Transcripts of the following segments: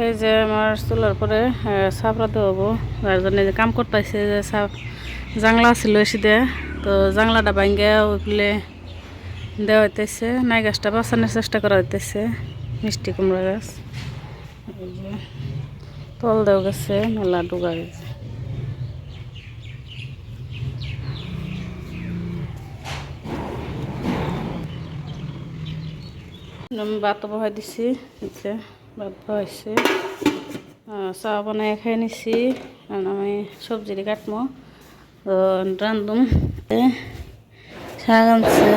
এই যে আমার চুলার পরে সাপড়াতে হব। যার জন্য যে কাম করতেছে যে সাপ জাংলা ছিল এসে তো জাংলাটা ভাঙ্গে ওইগুলো দেওয়া হইতেছে। নাই গাছটা বাঁচানোর চেষ্টা করা হইতেছে, মিষ্টি কুমড়া গাছ। তল দেওয়া গেছে, মেলা ডুগা গেছে। ভাত বহাই দিছি এই যে ভাত বহাইছি চাহ বনাই খাই নিছি। কারণ আমি সবজি তো রান্ধুম। শাক আনছে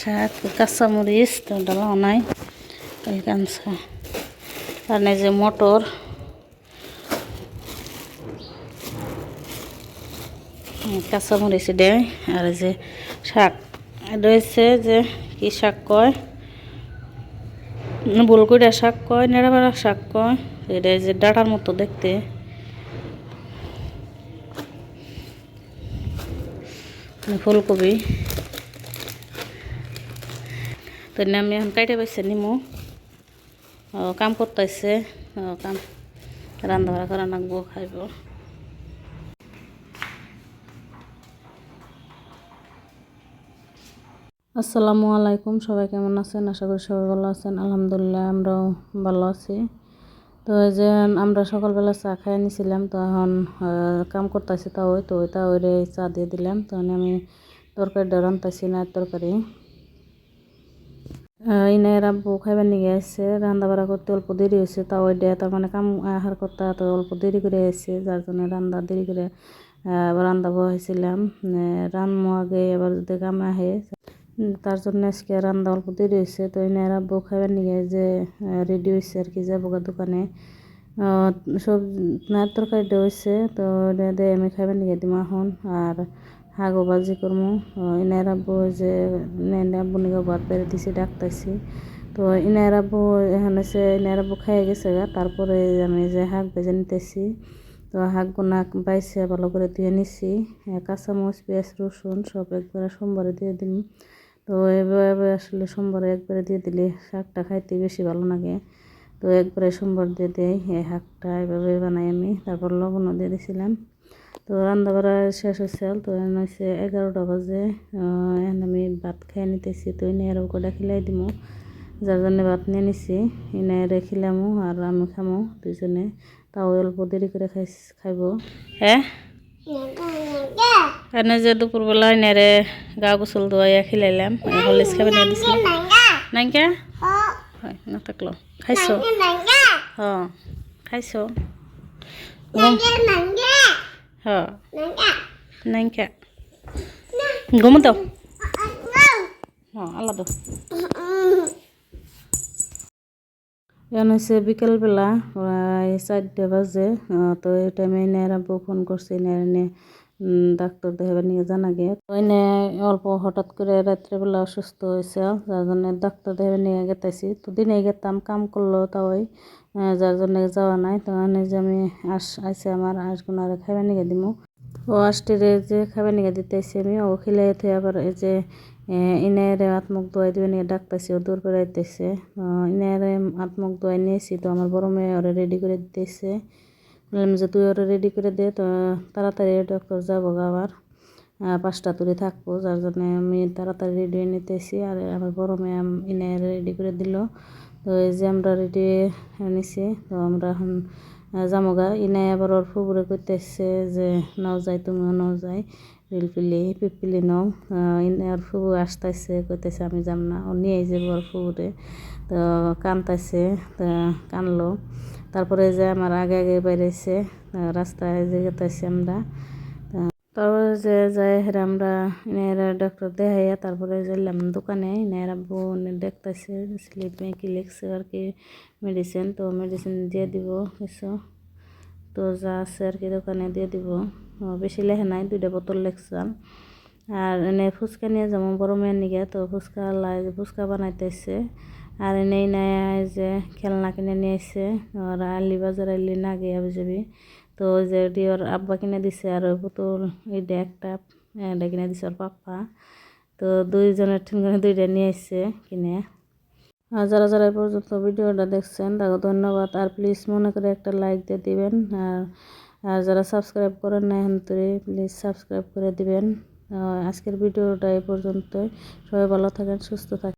শাক কাঁচামরিচ ডালা নাই আনছে আর এই যে মটর। কাঁচামরিচ দেয়। আর যে শাক। হচ্ছে যে, কি শাক কয়? বুলকুড়া শাক কয় নেড়াবেড়া শাক কয়, এটা যে ডাটার মতো দেখতে। ফুলকপি। তো আমি এখন কাইটে পাইছে নিমু। কাম করতেছে কাম। রান্না বাড়া করা নাকবো খাইব। আসসালামু আলাইকুম, সবাই কেমন আছেন? আশা করি সবাই ভালো আছেন। আলহামদুলিল্লাহ, আমরাও ভালো আছি। তো এই যে আমরা সকালবেলা চা খাই নিছিলাম, তো এখন কাম করতেছি তা ওই, তো ওই তা ওই চা দিয়ে দিলাম। তো আমি তরকারিটা রান্তাছি না তরকারি। ইনে রাব্বু খাইবার নিয়ে আসছে রান্না বাড়া করতে অল্প দেরি হয়েছে তা ওই ডে তার মানে কাম আহার করতে তো অল্প দেরি করে আসছে যার জন্য রান্না দেরি করে রান্না বহাইছিলাম রান্না আগে এবার যদি কাম আহে তার জন্য আজকে রান্না অল্প দেরি হয়েছে। তো এনে রাব্বু খাইবার নিয়ে যে রেডি হয়েছে আর কি যাব দোকানে। সব না তরকারিটা হয়েছে তো দিয়ে আমি খাবার নিয়ে দিম এখন। আর হাগো বাজি করমু। ইনার আব্বু যে আব্বু নিকে ভাত বেড়ে দিছি ডাকতেছি তো ইনার আব্বু এখানে সে ইনার আব্বু খাইয়ে গেছে গা। তারপরে আমি যে শাক বেজে নিতেছি। তো শাকগুনা বাইছে ভালো করে দিয়ে নিছি। কাঁচামরিচ, পেঁয়াজ, রসুন সব একবারে সোমবারে দিয়ে দিন তো এভাবে আসলে সোমবারে একবারে দিয়ে দিলে শাকটা খাইতে বেশি ভালো লাগে। তো একবারে সোমবার দিয়ে দেয় এই শাকটা এভাবে বানাই আমি। তারপর লবণও দিয়ে দিছিলাম। তো রান্না বাড়া শেষ হয়েছে, তো এখন হচ্ছে এগারোটা বাজে। এখন আমি ভাত খাই নিতেছি, তো এনে আরও কটা খিলাই দিমু। যার জন্য ভাত নিয়ে নিছি এনে রেখিলামও আর আমি খামো দুজনে তাও অল্প দেরি করে খাই খাইব। হ্যাঁ? এনে যে দুপুরবেলা এনে গা গোসল দোয়াইয়া খিলাইলাম হলিস খাবে নিয়ে দিছিলাম নাইকা হয় না থাকল খাইছো। হ খাইছো হ নাইকা ঘুমো হ্যাঁ আলাদা এখন হচ্ছে বিকেলবেলা প্রায় চারটে বাজে। তো এই টাইমে আব্বু ফোন করছে উম, ডাক্তার দেখাবার নিয়ে জানা গে তো এনে অল্প হঠাৎ করে রাত্রেবেলা অসুস্থ হয়েছে, যার জন্য ডাক্তার দেখাবার নিয়ে গেতাইছি। তো দিনে গেতাম, কাম করল তাই যার জন্য যাওয়া নাই। তো এনে যে আমি আস আইসে আমার আঁশগুনারে খাইবার নিয়ে দিমু। ও আষ্টিরে যে খাবার নিয়ে দিতেছি আমি, ও খিলে আবার এই যে ইনারে আত্মক দোয়াই দিবে নিয়ে ডাকতেছি ও দূর দিতেছে ইনারে আত্মক দোয়াই নিয়েছি, তো আমার বড় মেয়ে ওরা রেডি করে দিতেছে। বললাম যে তুই ওরা রেডি করে দে, তো তাড়াতাড়ি ডক্টর যাব আবার। পাঁচটা তুলে থাকব, যার জন্য আমি তাড়াতাড়ি রেডি হয়ে নিতেছি। আর আমার বড় ম্যাম এনে রেডি করে দিল। তো এই যে আমরা রেডি নিছি, তো আমরা এখন জামগা ইনাই আবার ওর ফুবুরে যে, নাও যাই তুমিও নাও যাই রিলপিলি পিপিলি নাও। ইনে ওর ফুবু আসতেছে, কইতেছে আমি যাম না। ও নিয়ে যাব ওর ফুবুরে। তো কানতেছে, তো কানলো। তারপরে যে আমার আগে আগে বেরিয়েছে রাস্তায় যে গেতেছি আমরা তারপরে যে যাই হেরে আমরা এনারা ডক্টর দেখাইয়া তারপরে যাইলাম দোকানে এনারা বোন দেখতেছে, স্লিপ কি লিখছে আর কি মেডিসিন তো মেডিসিন দিয়ে দিব কিছু তো যা আছে আর কি দোকানে দিয়ে দিব। বেশি লেখে নাই, দুইটা বোতল লেখছিলাম আর এনে ফুচকা নিয়ে যাব বড় মেয়ের নিগে, তো ফুচকা লাই, ফুচকা বানাইতেছে। আর এনেই নাই যে খেলনা কিনে নিয়ে এসে আর আলি বাজার আলি না গিয়ে যাবি তো যে ওটি ওর আব্বা কিনে দিছে আর ওই বোতল এইটা একটা এটা কিনে দিছে ওর পাপ্পা। তো দুইজনের ঠিক করে দুইটা নিয়ে এসছে কিনে। আর যারা যারা এই পর্যন্ত ভিডিওটা দেখছেন, তাকে ধন্যবাদ। আর প্লিজ মনে করে একটা লাইক দিয়ে দিবেন। আর আর যারা সাবস্ক্রাইব করেন না এখন তুই প্লিজ সাবস্ক্রাইব করে দিবেন। আজকের ভিডিওটা এই পর্যন্তই। সবাই ভালো থাকেন, সুস্থ থাকেন।